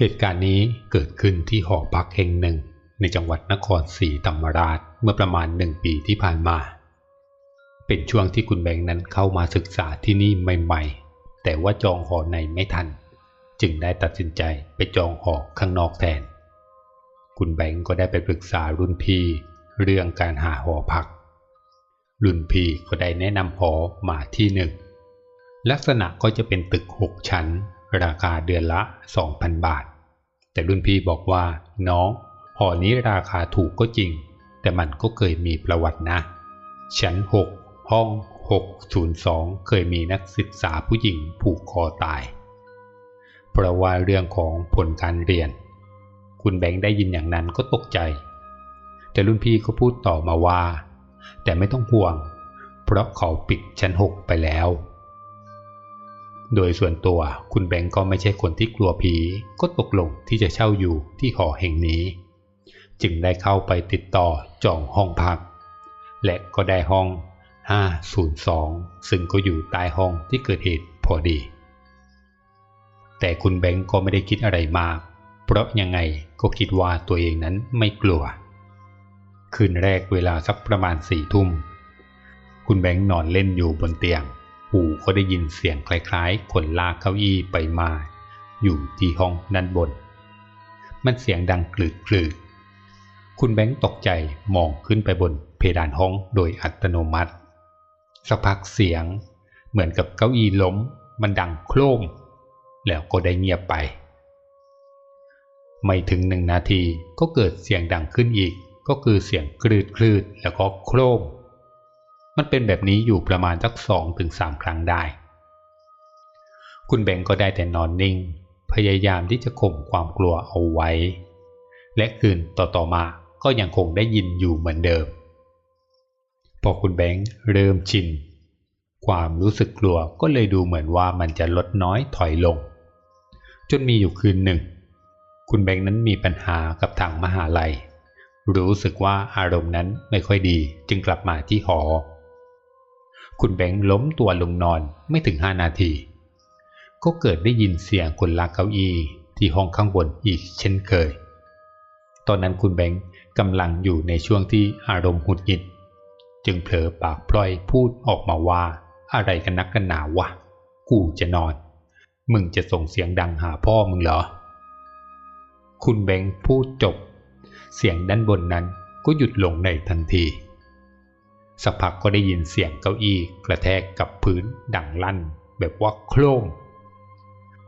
เหตุการณ์นี้เกิดขึ้นที่หอพักแห่งหนึ่ง ในจังหวัดนครศรีธรรมราชเมื่อประมาณหนึ่งปีที่ผ่านมา เป็นช่วงที่คุณแบงค์นั้นเข้ามาศึกษาที่นี่ใหม่ ๆ แต่ว่าจองหอในไม่ทัน จึงได้ตัดสินใจไปจองหอข้างนอกแทน คุณแบงค์ก็ได้ไปปรึกษารุ่นพี่เรื่องการหาหอพัก รุ่นพี่ก็ได้แนะนำหอมาที่หนึ่งลักษณะก็จะเป็นตึกหกชั้น ราคาเดือนละ 2,000 บาท แต่รุ่นพี่บอกว่า น้องหอนี้ราคาถูกก็จริง แต่มันก็เคยมีประวัตินะ ชั้น 6 ห้อง 602 เคยมีนักศึกษาผู้หญิงผูกคอตาย เพราะว่าเรื่องของผลการเรียน คุณแบงค์ได้ยินอย่างนั้นก็ตกใจ แต่รุ่นพี่ก็พูดต่อมาว่า แต่ไม่ต้องห่วง เพราะเขาปิดชั้น 6 ไปแล้ว โดยส่วนตัวคุณแบงก์ก็ไม่ใช่คนที่กลัวผี ก็ตกลงที่จะเช่าอยู่ที่หอแห่งนี้ จึงได้เข้าไปติดต่อจองห้องพัก และก็ได้ห้อง 502 ซึ่งก็อยู่ใต้ห้องที่เกิดเหตุพอดี แต่คุณแบงก์ก็ไม่ได้คิดอะไรมาก เพราะยังไงก็คิดว่าตัวเองนั้นไม่กลัว คืนแรกเวลาสักประมาณสี่ทุ่ม คุณแบงค์นอนเล่นอยู่บนเตียง หูก็ได้ยินเสียงคล้ายๆ คนลากเก้าอี้ไปมา อยู่ที่ห้องด้านบน มันเสียงดังกลืดกลืดคุณแบงค์ตกใจมองขึ้นไปบนเพดานห้องโดยอัตโนมัติ สักพักเสียงเหมือนกับเก้าอี้ล้ม มันดังโครม แล้วก็ได้เงียบไป ไม่ถึงหนึ่งนาทีก็เกิดเสียงดังขึ้นอีก ก็คือเสียงคลืดคลืดแล้วก็โครม มันเป็นแบบนี้อยู่ประมาณสักสองถึงสามครั้งได้ คุณแบงก์ก็ได้แต่นอนนิ่ง พยายามที่จะข่มความกลัวเอาไว้ และคืนต่อๆมาก็ยังคงได้ยินอยู่เหมือนเดิม พอคุณแบงค์เริ่มชิน ความรู้สึกกลัวก็เลยดูเหมือนว่ามันจะลดน้อยถอยลง จนมีอยู่คืนหนึ่ง คุณแบงค์นั้นมีปัญหากับทางมหาลัย รู้สึกว่าอารมณ์นั้นไม่ค่อยดีจึงกลับมาที่หอ คุณแบงค์ล้มตัวลงนอนไม่ถึงห้านาที ก็เกิดได้ยินเสียงคนลากเก้าอี้ที่ห้องข้างบนอีกเช่นเคย ตอนนั้นคุณแบงค์กำลังอยู่ในช่วงที่อารมณ์หุดหงิด จึงเผลอปากพลอยพูดออกมาว่าอะไรกันนักกันหนาวะ กูจะนอน มึงจะส่งเสียงดังหาพ่อมึงเหรอ คุณแบงค์พูดจบ เสียงด้านบนนั้นก็หยุดลงในทันที สักพักก็ได้ยินเสียงเก้าอี้กระแทกกับพื้นดังลั่น แบบว่าโครม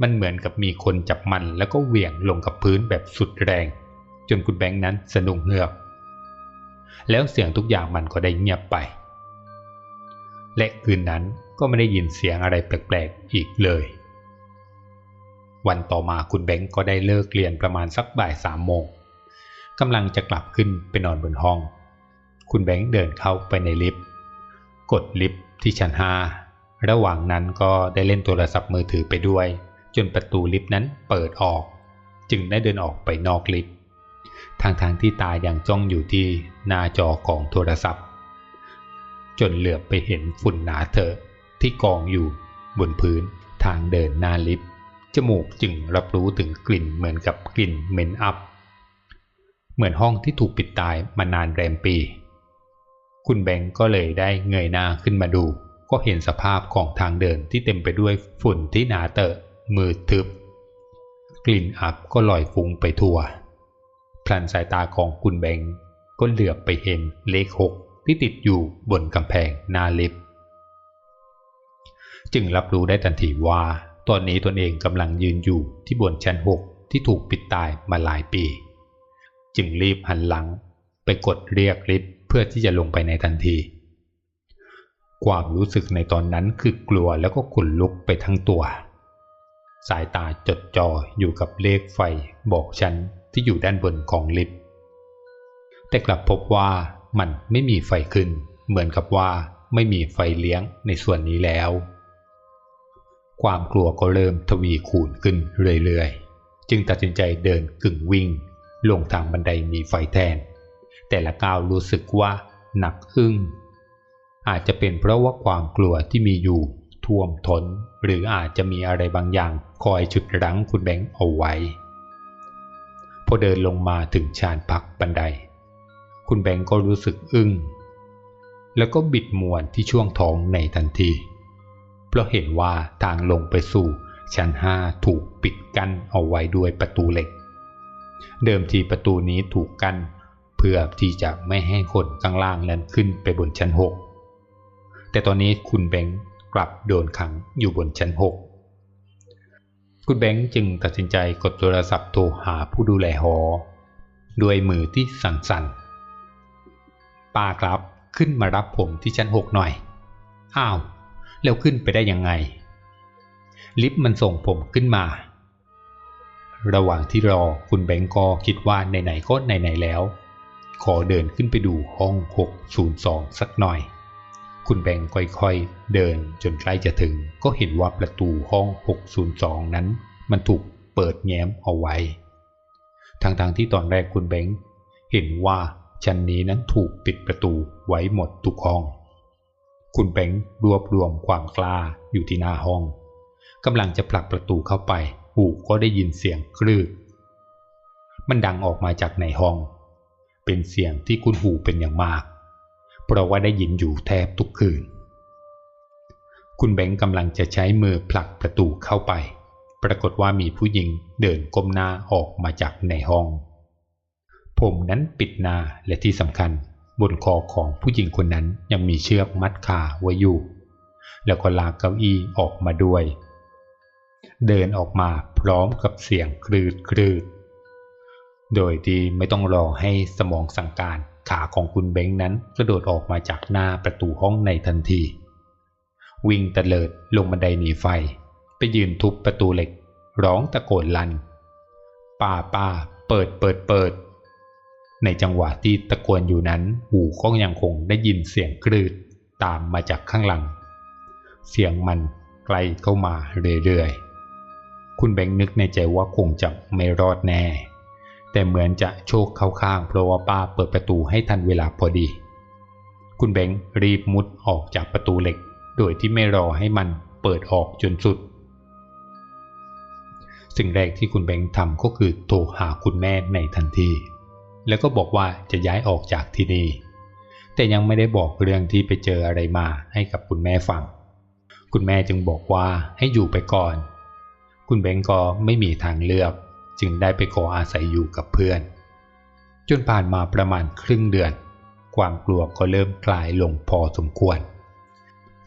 มันเหมือนกับมีคนจับมันแล้วก็เหวี่ยงลงกับพื้นแบบสุดแรง จนคุณแบงค์นั้นสะดุ้งเฮือก แล้วเสียงทุกอย่างมันก็ได้เงียบไป และคืนนั้นก็ไม่ได้ยินเสียงอะไรแปลกๆอีกเลย วันต่อมาคุณแบงค์ก็ได้เลิกเรียนประมาณสักบ่ายสามโมงกำลังจะกลับขึ้นไปนอนบนห้อง คุณแบงค์เดินเข้าไปในลิฟต์กดลิฟต์ที่ชั้นห้าระหว่างนั้นก็ได้เล่นโทรศัพท์มือถือไปด้วย จนประตูลิฟต์นั้นเปิดออก จึงได้เดินออกไปนอกลิฟต์ทางทางที่ตายังจ้องอยู่ที่หน้าจอของโทรศัพท์ จนเหลือบไปเห็นฝุ่นหนาเถอะที่กองอยู่บนพื้นทางเดินหน้าลิฟต์จมูกจึงรับรู้ถึงกลิ่นเหมือนกับกลิ่นเหม็นอับ เหมือนห้องที่ถูกปิดตายมานานแรมปี คุณแบงก์ก็เลยได้เงยหน้าขึ้นมาดู ก็เห็นสภาพของทางเดินที่เต็มไปด้วยฝุ่นที่หนาเตอะมืดทึบ กลิ่นอับก็ลอยฟุ้งไปทั่วพลันสายตาของคุณแบงก์ก็เหลือบไปเห็นเลขหกที่ติดอยู่บนกำแพงหน้าลิฟต์จึงรับรู้ได้ทันทีว่า ตอนนี้ตนเองกำลังยืนอยู่ที่บนชั้นหกที่ถูกปิดตายมาหลายปี จึงรีบหันหลังไปกดเรียกลิฟต์ พื่อที่จะลงไปในทันที ความรู้สึกในตอนนั้นคือกลัวแล้วก็ขนลุกไปทั้งตัว สายตาจดจ่ออยู่กับเลขไฟบอกชั้นที่อยู่ด้านบนของลิฟต์แต่กลับพบว่ามันไม่มีไฟขึ้น เหมือนกับว่าไม่มีไฟเลี้ยงในส่วนนี้แล้ว ความกลัวก็เริ่มทวีคูณขึ้นเรื่อยๆ จึงตัดสินใจเดินกึ่งวิ่ง ลงทางบันไดมีไฟแทน แต่ละก้าวรู้สึกว่าหนักอึ้ง อาจจะเป็นเพราะว่าความกลัวที่มีอยู่ท่วมทน้น หรืออาจจะมีอะไรบางอย่างคอยฉุดรั้งคุณแบงค์เอาไว้ พอเดินลงมาถึงชานพักบันได คุณแบงก์ก็รู้สึกอึง้ง แล้วก็บิดมวนที่ช่วงท้องในทันที เพราะเห็นว่าทางลงไปสู่ชั้นห้าถูกปิดกั้นเอาไว้ด้วยประตูเหล็ก เดิมทีประตูนี้ถูกกั้น พื่อที่จะไม่ให้คนข้างล่างนั้นขึ้นไปบนชั้นหกแต่ตอนนี้คุณแบงค์กลับโดนขังอยู่บนชั้นหกคุณแบงค์จึงตัดสินใจกดโทรศัพท์โทรหาผู้ดูแลหอ ด้วยมือที่สั่นๆป้าครับขึ้นมารับผมที่ชั้นหกหน่อย อ้าว แล้วขึ้นไปได้ยังไง ลิฟต์มันส่งผมขึ้นมา ระหว่างที่รอคุณแบงก์ก็คิดว่าไหนๆก็ไหนๆแล้ว ขอเดินขึ้นไปดูห้อง 602 สักหน่อย คุณแบงค์ค่อยๆ เดินจนใกล้จะถึง ก็เห็นว่าประตูห้อง 602 นั้น มันถูกเปิดแง้มเอาไว้ทางๆที่ตอนแรกคุณแบงค์เห็นว่าชั้นนี้นั้นถูกปิดประตูไว้หมดทุกห้อง คุณแบงค์รวบรวมความกล้าอยู่ที่หน้าห้องกำลังจะผลักประตูเข้าไป หูก็ได้ยินเสียงคลืดมันดังออกมาจากในห้อง เป็นเสียงที่คุณหูเป็นอย่างมาก เพราะว่าได้ยินอยู่แทบทุกคืน คุณแบงค์กำลังจะใช้มือผลักประตูเข้าไป ปรากฏว่ามีผู้หญิงเดินก้มหน้าออกมาจากในห้อง ผมนั้นปิดหน้าและที่สำคัญ บนคอของผู้หญิงคนนั้นยังมีเชือกมัดขาไว้อยู่ แล้วก็ลากเก้าอี้ออกมาด้วย เดินออกมาพร้อมกับเสียงคลืดคลืด โดยที่ไม่ต้องรอให้สมองสั่งการขาของคุณเบ้งนั้นกระโดดออกมาจากหน้าประตูห้องในทันที วิ่งตะเลิดลงบันไดหนีไฟ ไปยืนทุบประตูเหล็ก ร้องตะโกนลัน ป้าป้าเปิดเปิดเปิด ในจังหวะที่ตะโกนอยู่นั้นหูก็ยังคงได้ยินเสียงคลืดตามมาจากข้างหลัง เสียงมันไกลเข้ามาเรื่อยๆ คุณแบงค์นึกในใจว่าคงจะไม่รอดแน่ แต่เหมือนจะโชคเข้าข้างเพราะว่าป้าเปิดประตูให้ทันเวลาพอดี คุณแบงค์รีบมุดออกจากประตูเหล็ก โดยที่ไม่รอให้มันเปิดออกจนสุด สิ่งแรกที่คุณแบงค์ทำก็คือโทรหาคุณแม่ในทันที แล้วก็บอกว่าจะย้ายออกจากที่นี่แต่ยังไม่ได้บอกเรื่องที่ไปเจออะไรมาให้กับคุณแม่ฟัง คุณแม่จึงบอกว่าให้อยู่ไปก่อน คุณแบงค์ก็ไม่มีทางเลือก จึงได้ไปขออาศัยอยู่กับเพื่อน จนผ่านมาประมาณครึ่งเดือน ความกลัวก็เริ่มคลายลงพอสมควร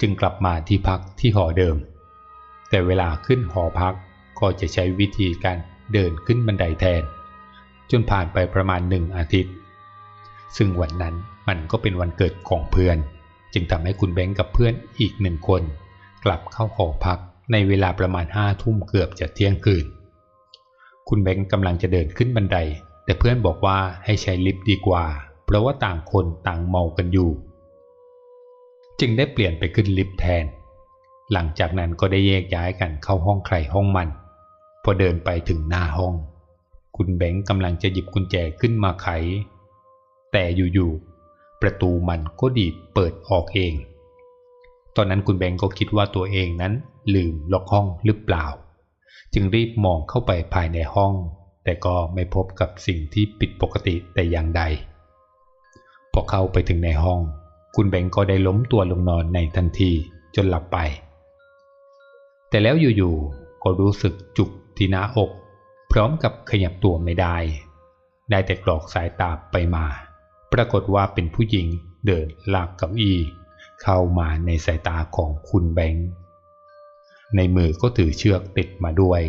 จึงกลับมาที่พักที่หอเดิม แต่เวลาขึ้นหอพักก็จะใช้วิธีการเดินขึ้นบันไดแทน จนผ่านไปประมาณหนึ่งอาทิตย์ ซึ่งวันนั้นมันก็เป็นวันเกิดของเพื่อน จึงทำให้คุณแบงค์กับเพื่อนอีกหนึ่งคน กลับเข้าหอพักในเวลาประมาณห้าทุ่มเกือบจะเที่ยงคืน คุณแบงค์กำลังจะเดินขึ้นบันได แต่เพื่อนบอกว่าให้ใช้ลิฟต์ดีกว่า เพราะว่าต่างคนต่างเมากันอยู่ จึงได้เปลี่ยนไปขึ้นลิฟต์แทน หลังจากนั้นก็ได้แยกย้ายกันเข้าห้องใครห้องมัน พอเดินไปถึงหน้าห้อง คุณแบงค์กำลังจะหยิบกุญแจขึ้นมาไข แต่อยู่ๆประตูมันก็ดีดเปิดออกเอง ตอนนั้นคุณแบงค์ก็คิดว่าตัวเองนั้นลืมล็อกห้องหรือเปล่า จึงรีบมองเข้าไปภายในห้อง แต่ก็ไม่พบกับสิ่งที่ผิดปกติแต่อย่างใด พอเข้าไปถึงในห้อง คุณแบงก็ได้ล้มตัวลงนอนในทันทีจนหลับไป แต่แล้วอยู่ๆก็รู้สึกจุกที่หน้าอก พร้อมกับขยับตัวไม่ได้ ได้แต่กรอกสายตาไปมา ปรากฏว่าเป็นผู้หญิงเดินลากกับอีเข้ามาในสายตาของคุณแบงค์ ในมือก็ถือเชือกติดมาด้วย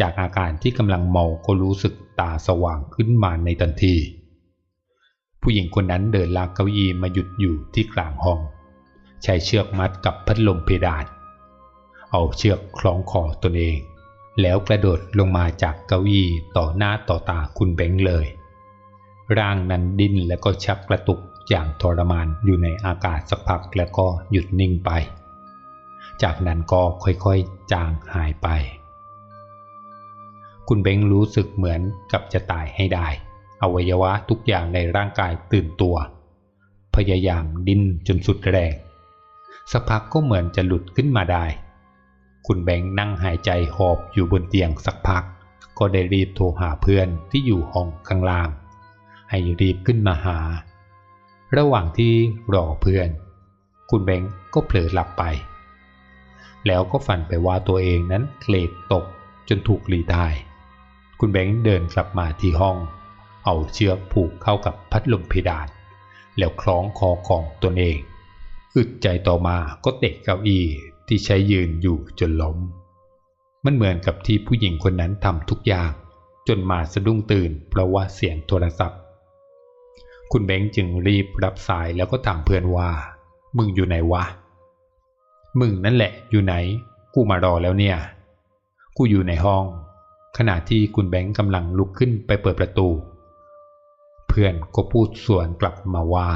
จากอาการที่กำลังเมาก็รู้สึกตาสว่างขึ้นมาในทันที ผู้หญิงคนนั้นเดินลากเก้าอี้มาหยุดอยู่ที่กลางห้อง ใช้เชือกมัดกับพัดลมเพดาน เอาเชือกคล้องคอตนเอง แล้วกระโดดลงมาจากเก้าอี้ต่อหน้าต่อตาคุณเบ้งเลย ร่างนั้นดิ้นแล้วก็ชักกระตุกอย่างทรมานอยู่ในอากาศสักพักแล้วก็หยุดนิ่งไป จากนั้นก็ค่อยๆจางหายไป คุณเบงรู้สึกเหมือนกับจะตายให้ได้ อวัยวะทุกอย่างในร่างกายตื่นตัว พยายามดิ้นจนสุดแรงสักพักก็เหมือนจะหลุดขึ้นมาได้ คุณแบงนั่งหายใจหอบอยู่บนเตียงสักพัก ก็ได้รีบโทรหาเพื่อนที่อยู่ห้องข้างล่าง ให้รีบขึ้นมาหา ระหว่างที่รอเพื่อน คุณแบงก์ก็เผลอหลับไป แล้วก็ฝันไปว่าตัวเองนั้นเคลดตกจนถูกรีได้คุณแบงค์เดินกลับมาที่ห้อง เอาเชือกผูกเข้ากับพัดลมเพดาน แล้วคล้องคอของตนเอง อึดใจต่อมาก็เตะเก้าอี้ที่ใช้ยืนอยู่จนล้ม มันเหมือนกับที่ผู้หญิงคนนั้นทำทุกอย่าง จนมาสะดุ้งตื่นเพราะว่าเสียงโทรศัพท์ คุณแบงค์จึงรีบรับสายแล้วก็ถามเพื่อนว่า มึงอยู่ไหนวะ มึงนั่นแหละอยู่ไหน กูมารอแล้วเนี่ย กูอยู่ในห้อง ขณะที่คุณแบงค์กำลังลุกขึ้นไปเปิดประตู เพื่อนก็พูดสวนกลับมาว่า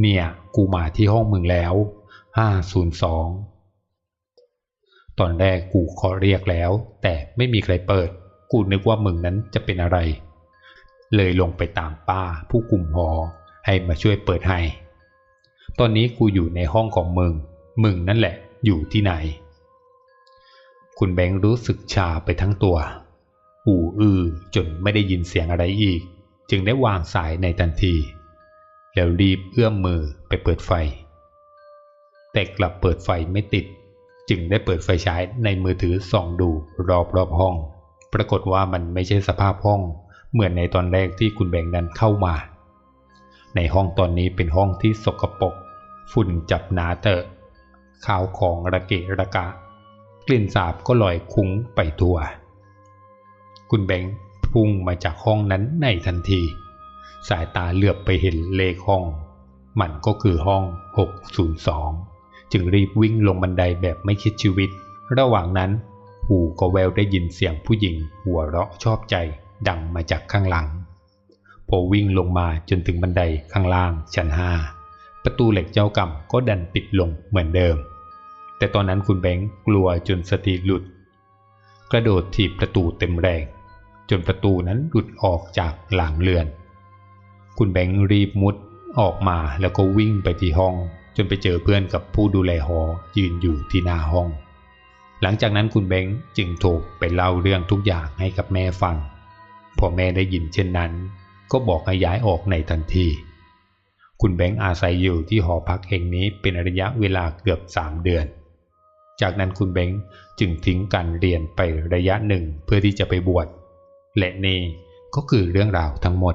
เนี่ย กูมาที่ห้องมึงแล้ว502 ตอนแรกกูขอเรียกแล้ว แต่ไม่มีใครเปิด กูนึกว่ามึงนั้นจะเป็นอะไร เลยลงไปตามป้าผู้กุมหอให้มาช่วยเปิดให้ ตอนนี้กูอยู่ในห้องของมึง มึงนั่นแหละ อยู่ที่ไหน คุณแบงค์รู้สึกชาไปทั้งตัว อู่อือจนไม่ได้ยินเสียงอะไรอีก จึงได้วางสายในทันที แล้วรีบเอื้อมมือไปเปิดไฟ แต่กลับเปิดไฟไม่ติด จึงได้เปิดไฟฉายในมือถือส่องดูรอบรอบห้อง ปรากฏว่ามันไม่ใช่สภาพห้อง เหมือนในตอนแรกที่คุณแบงค์นั้นเข้ามาในห้องตอนนี้เป็นห้องที่สกปรกฝุ่นจับหนาเตอะ ข้าวของระเกะระกะ กลิ่นสาบก็ลอยคุ้งไปทั่ว คุณแบงค์พุ่งมาจากห้องนั้นในทันที สายตาเหลือบไปเห็นเลขห้อง มันก็คือห้อง 602 จึงรีบวิ่งลงบันไดแบบไม่คิดชีวิต ระหว่างนั้นหูก็แววได้ยินเสียงผู้หญิง หัวเราะชอบใจดังมาจากข้างหลัง พอวิ่งลงมาจนถึงบันไดข้างล่างชั้นห้า ประตูเหล็กเจ้ากรรมก็ดันปิดลงเหมือนเดิม แต่ตอนนั้นคุณแบงค์กลัวจนสติหลุด กระโดดถีบประตูเต็มแรง จนประตูนั้นหลุดออกจากหลังเรือน คุณแบงค์รีบมุดออกมาแล้วก็วิ่งไปที่ห้อง จนไปเจอเพื่อนกับผู้ดูแลหอยืนอยู่ที่หน้าห้อง หลังจากนั้นคุณแบงค์จึงโทรไปเล่าเรื่องทุกอย่างให้กับแม่ฟัง พอแม่ได้ยินเช่นนั้น ก็บอกให้ย้ายออกในทันที คุณแบงค์อาศัยอยู่ที่หอพักแห่งนี้เป็นระยะเวลาเกือบสามเดือน จากนั้นคุณแบงค์จึงทิ้งการเรียนไประยะหนึ่งเพื่อที่จะไปบวชและนี่ก็คือเรื่องราวทั้งหมด